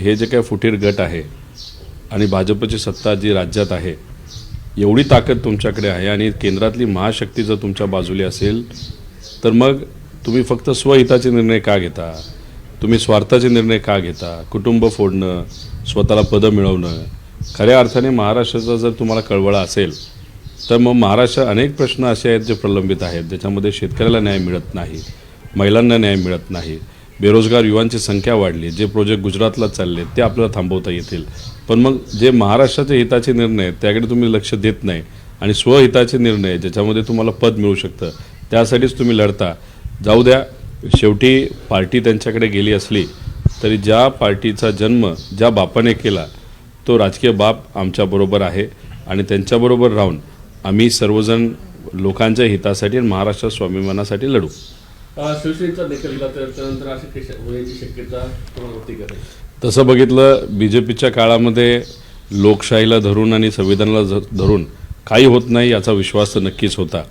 हे जे काही फुटीर गट आहे आणि भाजपची सत्ता जी राज्यात आहे एवढी ताकद तुमच्याकडे आहे आणि केंद्रातली महाशक्ती जर तुमच्या बाजूली असेल तर मग तुम्ही फक्त स्वहिताचे निर्णय का घेता? तुम्ही स्वार्थाचे निर्णय का घेता? कुटुंब फोडणं स्वतःला पदं मिळवणं खऱ्या अर्थाने महाराष्ट्राचा जर तुम्हाला कळवळा असेल तर मग महाराष्ट्रात अनेक प्रश्न असे आहेत जे प्रलंबित आहेत ज्याच्यामध्ये शेतकऱ्याला न्याय मिळत नाही महिलांना न्याय मिळत नाही बेरोजगार युवांची संख्या वाढली. जे प्रोजेक्ट गुजरातला चालले ते आपल्याला थांबवता येतील. पण मग जे महाराष्ट्राच्या हिताचे निर्णय आहेत, त्याकडे तुम्ही लक्ष देत नाही आणि स्वहिताचे निर्णय ज्याच्यामध्ये तुम्हाला पद मिळू शकतं त्यासाठीच तुम्ही लढता. जाऊ द्या शेवटी पार्टी त्यांच्याकडे गेली असली तरी ज्या पार्टीचा जन्म ज्या बापाने केला तो राजकीय बाप आमच्याबरोबर आहे आणि त्यांच्याबरोबर राहून आम्ही सर्वजण लोकांच्या हितासाठी आणि महाराष्ट्र स्वाभिमानासाठी लढू. शिवसेनेचा दिला तर त्यानंतर अशी होण्याची शक्यता होती का तसं बघितलं बी जे पीच्या काळामध्ये लोकशाहीला धरून आणि संविधानाला धरून काही होत नाही याचा विश्वास तर नक्कीच होता.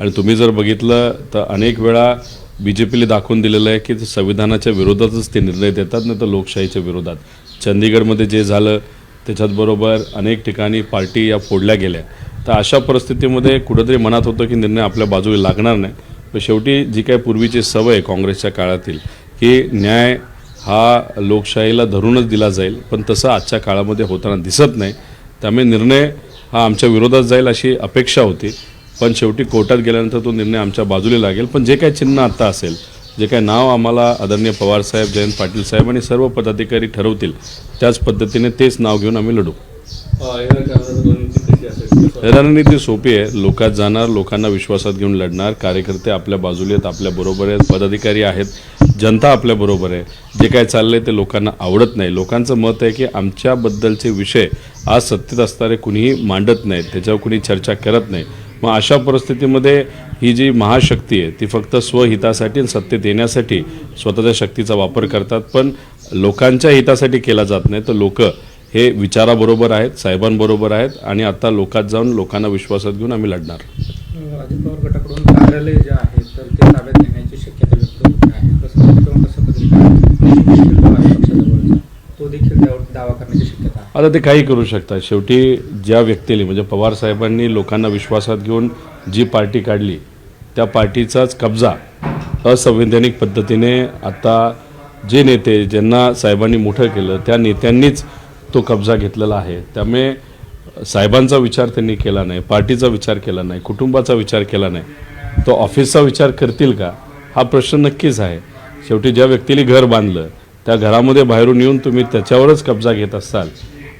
आणि तुम्ही जर बघितलं तर अनेक वेळा बी जे पीला दाखवून दिलेलं आहे की संविधानाच्या विरोधातच ते निर्णय देतात नाही तर लोकशाहीच्या विरोधात. चंदीगडमध्ये जे झालं त्याच्यात बरोबर अनेक ठिकाणी पार्टी या फोडल्या गेल्या. तर अशा परिस्थितीमध्ये कुठंतरी मनात होतं की निर्णय आपल्या बाजूला लागणार नाही. पण शेवटी जी काय पूर्वीची सवय आहे काँग्रेसच्या काळातील की न्याय हा लोकशाहीला धरूनच दिला जाईल पण तसं आजच्या काळामध्ये होताना दिसत नाही. त्यामुळे निर्णय हा आमच्या विरोधात जाईल अशी अपेक्षा होती. पण शेवटी कोर्टात गेल्यानंतर तो निर्णय आमच्या बाजूला लागेल. पण जे काय चिन्ह आत्ता असेल जे काय नाव आम्हाला आदरणीय पवारसाहेब जयंत पाटील साहेब आणि सर्व पदाधिकारी ठरवतील त्याच पद्धतीने तेच नाव घेऊन आम्ही लढू. रणनीती सोपी आहे. लोकात जाणार लोकांना विश्वासात घेऊन लढणार. कार्यकर्ते आपल्या बाजूला आहेत आपल्या बरोबर आहेत पदाधिकारी आहेत जनता आपल्या बरोबर आहे. जे काय चाललंय ते लोकांना आवडत नाही. लोकांचं मत आहे की आमच्याबद्दलचे विषय आज सत्तेत असणारे कुणीही मांडत नाहीत त्याच्यावर कुणी चर्चा करत नाही. मग अशा परिस्थितीमध्ये ही जी महाशक्ती आहे ती फक्त स्वहितासाठी आणि सत्तेत येण्यासाठी स्वतःच्या शक्तीचा वापर करतात. पण लोकांच्या हितासाठी केला जात नाही तर लोक हे विचाराबरोबर आहेत साहेबांबरोबर आहेत आणि आता लोकात जाऊन लोकांना विश्वासात घेऊन आम्ही लढणार. अजित पवार गटाकडून कार्यालय जे आहे तर ते ताब्यात घेण्याची शक्यता व्यक्त होत आहे. तसं किंवा तसं पद्धतीने देखील जो आहे पक्षाजवळचा. तो देखील त्यावर दावा करण्याची शक्यता आहे. आता ते काही करू शकतात. शेवटी ज्या व्यक्तीने म्हणजे पवार साहेबांनी लोकांना विश्वासात घेऊन जी पार्टी काढली त्या पार्टीचाच कब्जा असंवैधानिक पद्धतीने आता जे नेते ज्यांना साहेबांनी मोठं केलं त्या नेत्यांनीच तो कब्जा घेतलेला आहे. त्यामुळे साहेबांचा विचार त्यांनी केला नाही पार्टीचा विचार केला नाही कुटुंबाचा विचार केला नाही. तो ऑफिसचा विचार करतील का? हा प्रश्न नक्कीच आहे. शेवटी ज्या व्यक्तीने घर बांधलं त्या घरामध्ये बाहेरून येऊन तुम्ही त्याच्यावरच कब्जा घेत असाल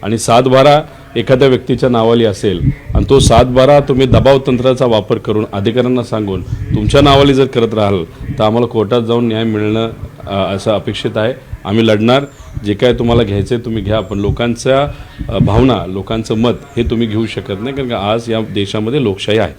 आणि सातबारा एखाद्या व्यक्तीच्या नावाली असेल आणि तो सातबारा तुम्ही दबाव तंत्राचा वापर करून अधिकाऱ्यांना सांगून तुमच्या नावाली जर करत राहाल तर आम्हाला कोर्टात जाऊन न्याय मिळणं असं अपेक्षित आहे. आम्ही लढणार. जे काय तुम्हाला घ्यायचं आहे तुम्ही घ्या. पण लोकांच्या भावना लोकांचं मत हे तुम्ही घेऊ शकत नाही कारण का आज या देशामध्ये लोकशाही आहे.